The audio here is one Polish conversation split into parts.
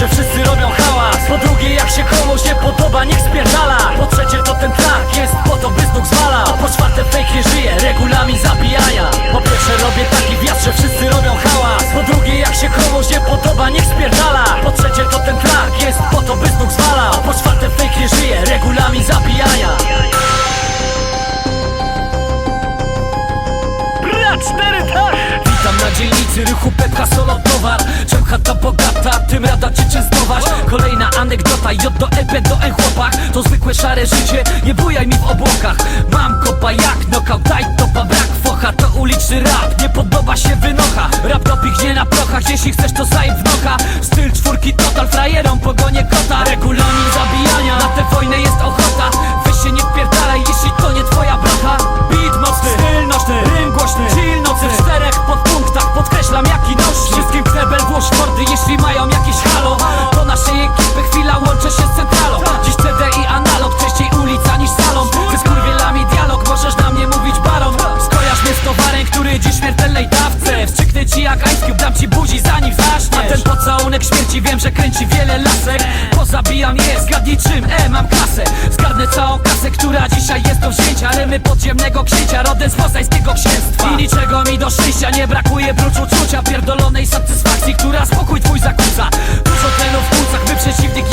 pierwsze wszyscy robią hałas. Po drugie jak się komuś nie podoba niech spierdala. Po trzecie to ten trakt jest po to by znów zwala. Lata J do EP do N chłopak To zwykłe szare życie, nie bujaj mi w obłokach. Mam kopa jak knockout, daj topa, brak focha. To uliczny rap, nie podoba się wynocha. Rap to pichnie na prochach, jeśli chcesz to zajeb w nocha. Styl ten pocałunek śmierci. Wiem, że kręci wiele lasek. Pozabijam je, zgadnij czym, e, mam kasę. Zgarnę całą kasę, która dzisiaj jest do wzięcia Ale my podziemnego księcia, rodem z poznańskiego księstwa. I niczego mi do szczęścia nie brakuje prócz uczucia Pierdolonej satysfakcji, która spokój twój zakłóca. Dużo tlenu w płucach, by przeciwnik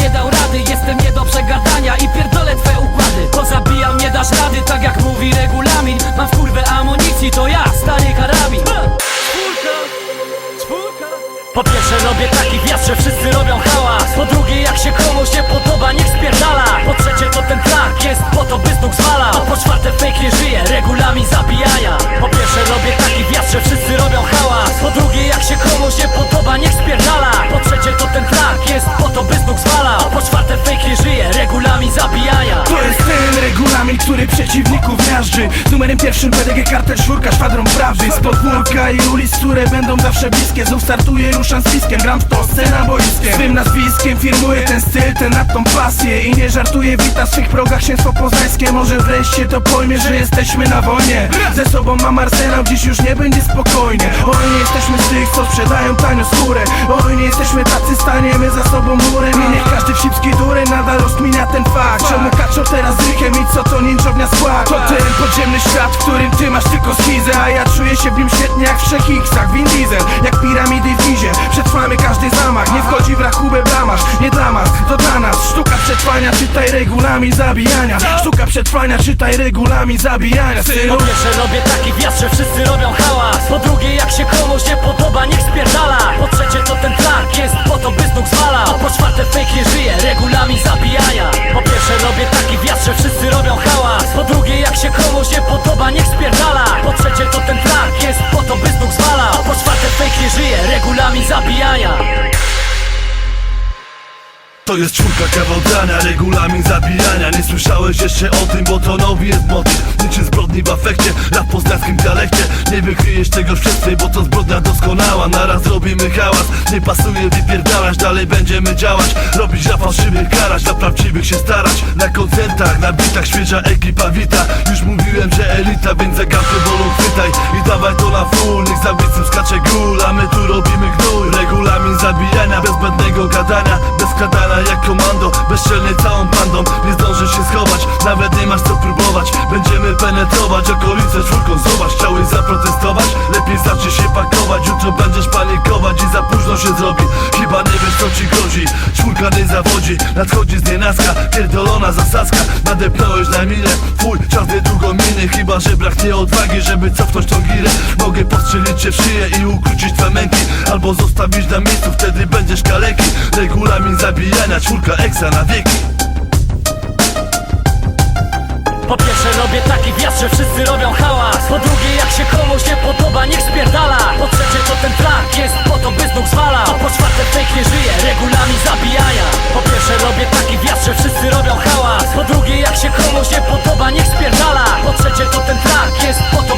po pierwsze robię taki wjazd, że wszyscy robią hałas. Po drugie jak się komuś nie podoba, niech spierdala. Po trzecie to ten track jest po to, by znów zwalał. A po czwarte fake nie żyje, regulamin zabijania Po pierwsze robię taki wjazd, że wszyscy robią hałas. Po drugie jak się komuś nie podoba, niech spierdala. Po trzecie to ten track jest po to, by znów zwalał. A po czwarte fake nie żyje, regulamin zabijania To jest ten regulamin, który przeciwników miażdży. Z numerem pierwszym PDG kartel czwórka, szwadron prawdy Z podwórka i ulic, które będą zawsze bliskie. Znów startuję, ruszam z piskiem, gram w to scena boiskiem Swym nazwiskiem firmuję ten styl, ten nad tą pasję. I nie żartuję, witam w swych progach księstwo poznańskie. Może wreszcie to pojmie, że jesteśmy na wojnie. Ze sobą mam arsenał, dziś już nie będzie spokojnie. Oj, nie jesteśmy z tych, co sprzedają tanio skórę. Oj, nie jesteśmy tacy, staniemy za sobą murem. I niech każdy wsipski dury nadal rozkminia ten fakt. Czemu kaczor teraz rychem i co to ninjownia skład To ten podziemny świat, w którym ty masz tylko schizę A ja czuję się w nim świetnie jak w trzech X-ach Vin Diesel, jak piramidy w wizie. Przetrwamy każdy zamach, nie wchodzi w rachubę blamasz Nie dla nas, to dla nas. Sztuka przetrwania, czytaj regulamin zabijania. Sztuka przetrwania, czytaj regulamin zabijania. Synu. Po pierwsze robię taki wjazd, że wszyscy robią hałas. Po drugie jak się komuś nie podoba, niech spierdala. Po trzecie to ten track jest po to, by znów zwalał. A po czwarte fake nie żyje, regulamin zabijania. Po pierwsze robię taki wjazd, że wszyscy robią hałas Po drugie jak się komuś nie podoba, niech spierdala. Po trzecie to ten track jest po to, by znów zwalał po czwarte fake nie żyje, regulamin zabijania To jest czwórka kawał dania, regulamin zabijania. Nie słyszałeś jeszcze o tym, bo to nowy jest motyw. Niczym zbrodni w afekcie, w poznańskim dialekcie. Nie wykryjesz tego wszyscy, bo to zbrodnia doskonała. Naraz robimy hałas, nie pasuje wypierdalać Dalej będziemy działać, robić dla fałszywych karać Dla prawdziwych się starać, na koncertach, na bitach Świeża ekipa wita, już mówiłem, że elita Więc za gałkę wolą chwytaj. I dawaj to na full Niech za bicem skacze gól, a my tu robimy gnój Regulamin zabijania, bez zbędnego gadania Skradania jak komando, bezczelnie całą bandą. Nie zdążysz się schować, nawet nie masz co próbować. Będziemy penetrować okolice czwórką. Zobacz, chciałeś zaprotestować? Lepiej zacznij się pakować. Jutro będziesz panikować i za późno się zrobi. Chyba nie wiesz co ci grozi. Czwórka nie zawodzi, nadchodzi z nienacka. Pierdolona zasadzka, nadepnąłeś na minę. Twój czas niedługo minie. Chyba, że braknie odwagi, żeby cofnąć tą girę. Mogę postrzelić cię w szyję i ukrócić twe męki Albo zostawić na miejscu, wtedy będziesz kaleki. Regulamin zabijania, czwórka eksa na wieki po pierwsze robię taki wjazd, że wszyscy robią hałas. Po drugie jak się komuś nie podoba, niech spierdala. Po trzecie to ten track jest po to, by z zwalał A po czwarte fake nie żyje, regulami zabijania Po pierwsze robię taki wjazd, że wszyscy robią hałas. Po drugie jak się komuś nie podoba, niech spierdala. Po trzecie to ten track jest po to,